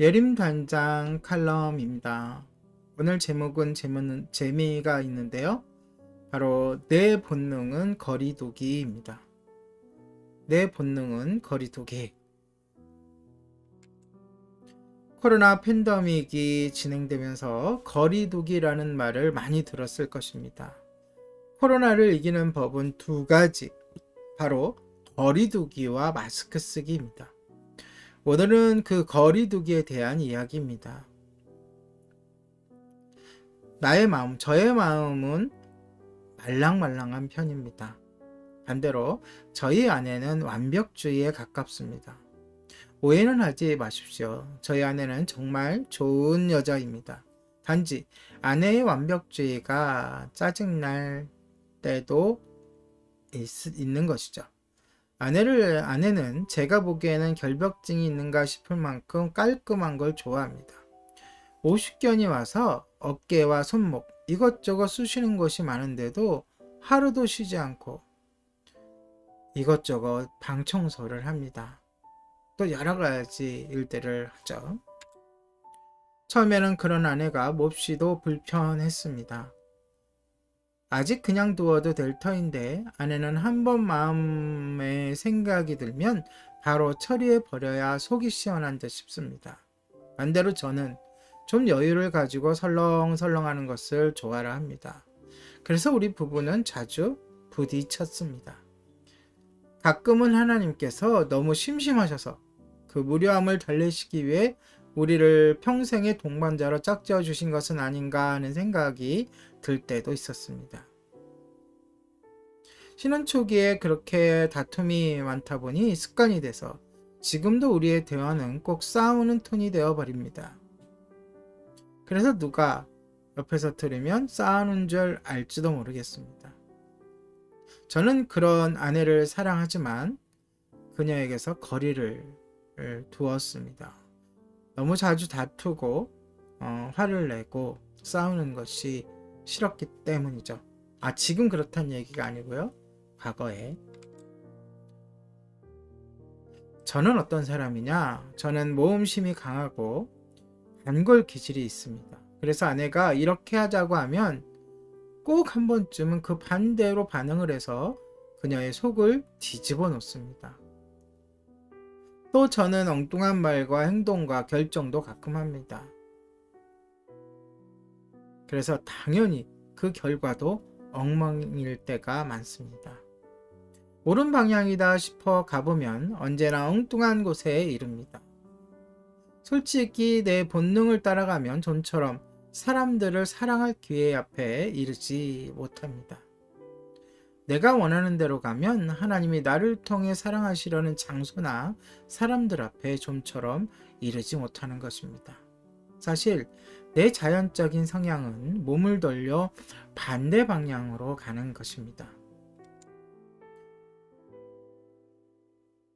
예림 단장 칼럼입니다. 오늘 제목은 재미는, 재미가 있는데요. 바로 내 본능은 거리두기입니다. 내 본능은 거리두기. 코로나 팬데믹이 진행되면서 거리두기라는 말을 많이 들었을 것입니다. 코로나를 이기는 법은 두 가지. 바로 거리두기와 마스크 쓰기입니다. 오늘은 그 거리두기에 대한 이야기입니다. 나의 마음, 저의 마음은 말랑말랑한 편입니다. 반대로 저희 아내는 완벽주의에 가깝습니다. 오해는 하지 마십시오. 저희 아내는 정말 좋은 여자입니다. 단지 아내의 완벽주의가 짜증날 때도 있, 있는 것이죠. 아내를 아내는 제가 보기에는 결벽증이 있는가 싶을 만큼 깔끔한 걸 좋아합니다. 50견이 와서 어깨와 손목 이것저것 쑤시는 것이 많은데도 하루도 쉬지 않고 이것저것 방 청소를 합니다. 또 여러 가지 일들을 하죠. 처음에는 그런 아내가 몹시도 불편했습니다. 아직 그냥 두어도 될 터인데 아내는 한 번 마음에 생각이 들면 바로 처리해 버려야 속이 시원한 듯 싶습니다. 반대로 저는 좀 여유를 가지고 설렁설렁하는 것을 좋아라 합니다. 그래서 우리 부부는 자주 부딪혔습니다. 가끔은 하나님께서 너무 심심하셔서 그 무료함을 달래시기 위해 우리를 평생의 동반자로 짝지어 주신 것은 아닌가 하는 생각이 들 때도 있었습니다. 신혼 초기에 그렇게 다툼이 많다 보니 습관이 돼서 지금도 우리의 대화는 꼭 싸우는 톤이 되어 버립니다. 그래서 누가 옆에서 들으면 싸우는 줄 알지도 모르겠습니다. 저는 그런 아내를 사랑하지만 그녀에게서 거리를 두었습니다. 너무 자주 다투고 어, 화를 내고 싸우는 것이 싫었기 때문이죠. 아, 지금 그렇다는 얘기가 아니고요. 과거에. 저는 어떤 사람이냐? 저는 모험심이 강하고 단골 기질이 있습니다. 그래서 아내가 이렇게 하자고 하면 꼭 한 번쯤은 그 반대로 반응을 해서 그녀의 속을 뒤집어 놓습니다. 또 저는 엉뚱한 말과 행동과 결정도 가끔 합니다. 그래서 당연히 그 결과도 엉망일 때가 많습니다. 옳은 방향이다 싶어 가보면 언제나 엉뚱한 곳에 이릅니다. 솔직히 내 본능을 따라가면 좀처럼 사람들을 사랑할 기회 앞에 이르지 못합니다. 내가 원하는 대로 가면 하나님이 나를 통해 사랑하시려는 장소나 사람들 앞에 좀처럼 이르지 못하는 것입니다. 사실 내 자연적인 성향은 몸을 돌려 반대 방향으로 가는 것입니다.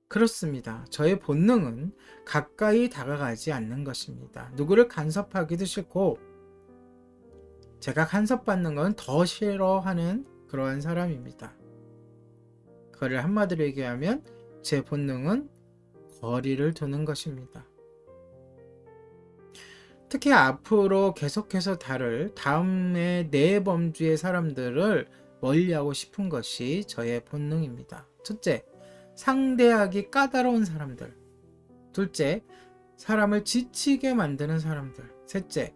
그렇습니다. 저의 본능은 가까이 다가가지 않는 것입니다. 누구를 간섭하기도 싫고, 제가 간섭받는 건 더 싫어하는 그러한 사람입니다. 그를 한마디로 얘기하면 제 본능은 거리를 두는 것입니다. 특히 앞으로 계속해서 다룰 다음의 네 범주의 사람들을 멀리하고 싶은 것이 저의 본능입니다. 첫째, 상대하기 까다로운 사람들. 둘째, 사람을 지치게 만드는 사람들. 셋째,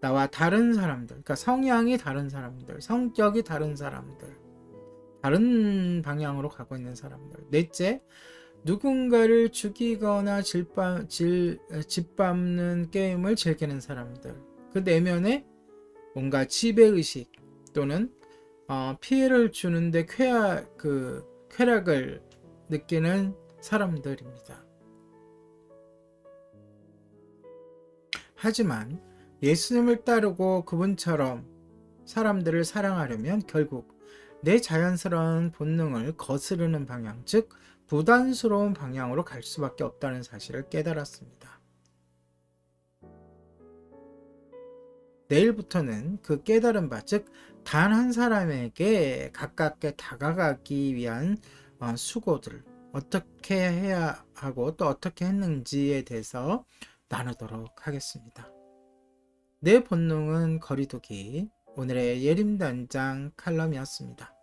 나와 다른 사람들. 그러니까 성향이 다른 사람들, 성격이 다른 사람들. 다른 방향으로 가고 있는 사람들. 넷째, 누군가를 죽이거나 질밤, 질, 짓밟는 게임을 즐기는 사람들. 그 내면에 뭔가 지배의식 또는 어, 피해를 주는데 쾌락, 그, 쾌락을 느끼는 사람들입니다. 하지만 예수님을 따르고 그분처럼 사람들을 사랑하려면 결국 내 자연스러운 본능을 거스르는 방향, 즉 부담스러운 방향으로 갈 수밖에 없다는 사실을 깨달았습니다. 내일부터는 그 깨달은 바, 즉, 단 한 사람에게 가깝게 다가가기 위한 수고들, 어떻게 해야 하고 또 어떻게 했는지에 대해서 나누도록 하겠습니다. 내 본능은 거리두기 오늘의 예림단장 칼럼이었습니다.